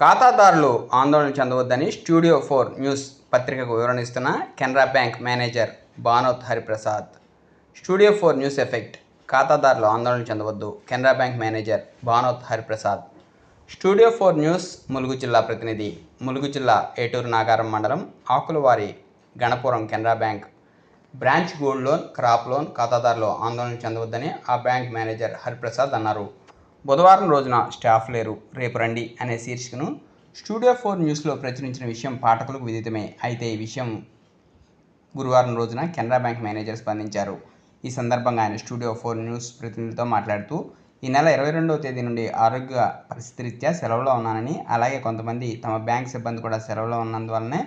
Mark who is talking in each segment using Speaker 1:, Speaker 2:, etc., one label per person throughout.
Speaker 1: ఖాతాదారులు ఆందోళన చెందవద్దని studio four news పత్రికకు వివరణ ఇస్తున్న Canara bank manager Banoth Hariprasad. Studio four news effect. ఖాతాదారులు ఆందోళన చెందవద్దు Canara bank manager Banoth Hariprasad. Studio four news Mulugu జిల్లా ప్రతినిధి ములుగు జిల్లా ఏటూరు నాగారం మండలం Akulavari Ganapuram Canara bank. Branch gold loan crop loan ఖాతాదారులు ఆందోళన చెందవద్దని ఆ బ్యాంక్ మేనేజర్ హరిప్రసాద్ అన్నారు. బుధవారం రోజున స్టాఫ్ లేరు. రేపు రండి అనే శీర్షికను స్టూడియో ఫోర్ న్యూస్లో ప్రచురించిన విషయం పాఠకులకు విదితమే. అయితే ఈ విషయం గురువారం రోజున కెనరా బ్యాంక్ మేనేజర్ స్పందించారు. ఈ సందర్భంగా ఆయన స్టూడియో ఫోర్ న్యూస్ ప్రతినిధితో మాట్లాడుతూ ఈ నెల ఇరవై రెండవ తేదీ నుండి ఆరోగ్య పరిస్థితి రీత్యా సెలవులో ఉన్నానని అలాగే కొంతమంది తమ బ్యాంక్ సిబ్బంది కూడా సెలవులో ఉన్నందువల్లనే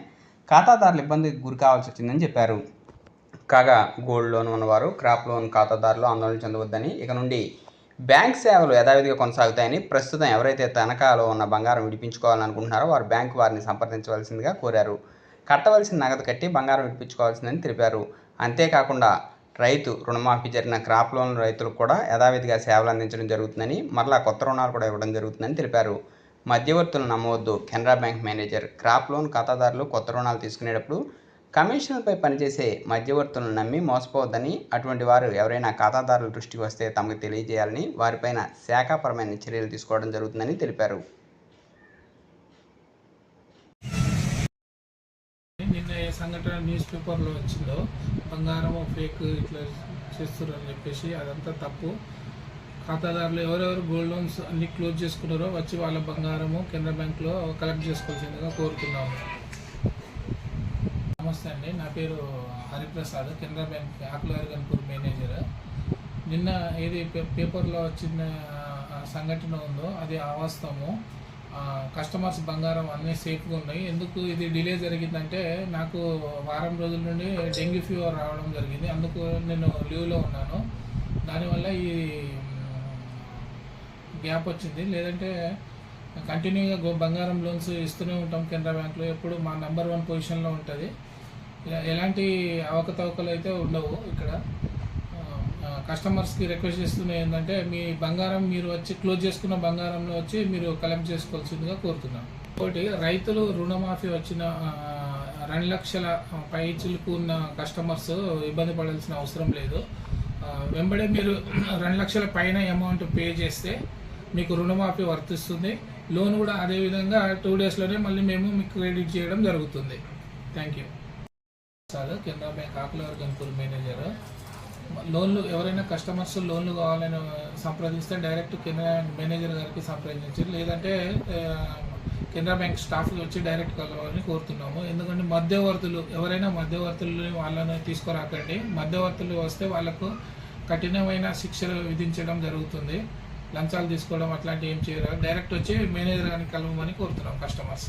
Speaker 1: ఖాతాదారులు ఇబ్బందికి గురి కావాల్సి వచ్చిందని చెప్పారు. కాగా గోల్డ్ లోన్ ఉన్నవారు క్రాప్ లోన్ ఖాతాదారులు ఆందోళన చెందవద్దని ఇక నుండి బ్యాంక్ సేవలు యథావిధిగా కొనసాగుతాయని ప్రస్తుతం ఎవరైతే తనఖాలో ఉన్న బంగారం విడిపించుకోవాలనుకుంటున్నారో వారు బ్యాంకు వారిని సంప్రదించవలసిందిగా కోరారు. కట్టవలసిన నగదు కట్టి బంగారం విడిపించుకోవాల్సిందని తెలిపారు. అంతేకాకుండా రైతు రుణమాఫీ జరిగిన క్రాప్ లోన్ రైతులకు కూడా యథావిధిగా సేవలు అందించడం జరుగుతుందని మరలా కొత్త రుణాలు కూడా ఇవ్వడం జరుగుతుందని తెలిపారు. మధ్యవర్తులు నమ్మవద్దు Canara bank manager crop loan ఖాతాదారులు కొత్త రుణాలు తీసుకునేటప్పుడు కమిషన్లపై పనిచేసే మధ్యవర్తులను నమ్మి మోసపోవద్దని అటువంటి వారు ఎవరైనా ఖాతాదారుల దృష్టికి వస్తే తమకు తెలియజేయాలని వారిపైన శాఖాపరమైన చర్యలు తీసుకోవడం జరుగుతుందని తెలిపారు.
Speaker 2: నిన్న ఏ సంఘటన న్యూస్ పేపర్లో వచ్చిందో బంగారం ఫేక్ ఇట్లా చేస్తున్నారు అని చెప్పేసి అదంతా తప్పు. ఖాతాదారులు ఎవరెవరు గోల్డ్ లోన్స్ అన్ని క్లోజ్ చేసుకున్నారో వచ్చి వాళ్ళ బంగారము కెనరా బ్యాంక్లో కలెక్ట్ చేసుకోవాల్సిందిగా కోరుతున్నాము. నమస్తే అండి. నా పేరు హరిప్రసాద్ కెనరా బ్యాంక్ ఆకులవారి గన్పూర్ మేనేజర్. నిన్న ఏది పే- పేపర్లో వచ్చిన సంఘటన ఉందో అది అవాస్తవము. కస్టమర్స్ బంగారం అన్నీ సేఫ్గా ఉన్నాయి. ఎందుకు ఇది డిలే జరిగిందంటే నాకు వారం రోజుల నుండి డెంగ్యూ ఫీవర్ రావడం జరిగింది. అందుకు నేను లీవ్లో ఉన్నాను. దానివల్ల ఈ గ్యాప్ వచ్చింది. లేదంటే కంటిన్యూగా బంగారం లోన్స్ ఇస్తూనే ఉంటాం కెనరా బ్యాంక్లో. ఎప్పుడు మా నెంబర్ వన్ పొజిషన్లో ఉంటుంది. ఎలాంటి అవకతవకలు అయితే ఉండవు ఇక్కడ. కస్టమర్స్కి రిక్వెస్ట్ చేస్తున్నా ఏంటంటే మీ బంగారం మీరు వచ్చి క్లోజ్ చేసుకున్న బంగారంలో వచ్చి మీరు కలెక్ట్ చేసుకోవాల్సిందిగా కోరుతున్నాం. ఒకటి రైతులు రుణమాఫీ వచ్చిన రెండు లక్షల పై ఉన్న కస్టమర్స్ ఇబ్బంది పడాల్సిన అవసరం లేదు. వెంబడే మీరు రెండు లక్షల పైన అమౌంట్ పే చేస్తే మీకు రుణమాఫీ వర్తిస్తుంది. లోన్ కూడా అదే విధంగా టూ డేస్లోనే మళ్ళీ మేము మీకు క్రెడిట్ చేయడం జరుగుతుంది. Thank you. Sir Canara bank Akulavari Ganpur manager. లోన్లు ఎవరైనా కస్టమర్స్ లోన్లు కావాలని సంప్రదిస్తే డైరెక్ట్ కెనరా మేనేజర్ గారికి సంప్రదించారు లేదంటే కెనరా బ్యాంక్ స్టాఫ్కి వచ్చి డైరెక్ట్ కలవాలని కోరుతున్నాము. ఎందుకంటే మధ్యవర్తులు ఎవరైనా మధ్యవర్తులు వాళ్ళని తీసుకురాకండి. మధ్యవర్తులు వస్తే వాళ్ళకు కఠినమైన శిక్షలు విధించడం జరుగుతుంది. లంచాలు తీసుకోవడం అట్లాంటివి ఏం చేయరు? డైరెక్ట్ వచ్చి మేనేజర్ గారిని కలవమని కోరుతున్నాం కస్టమర్స్.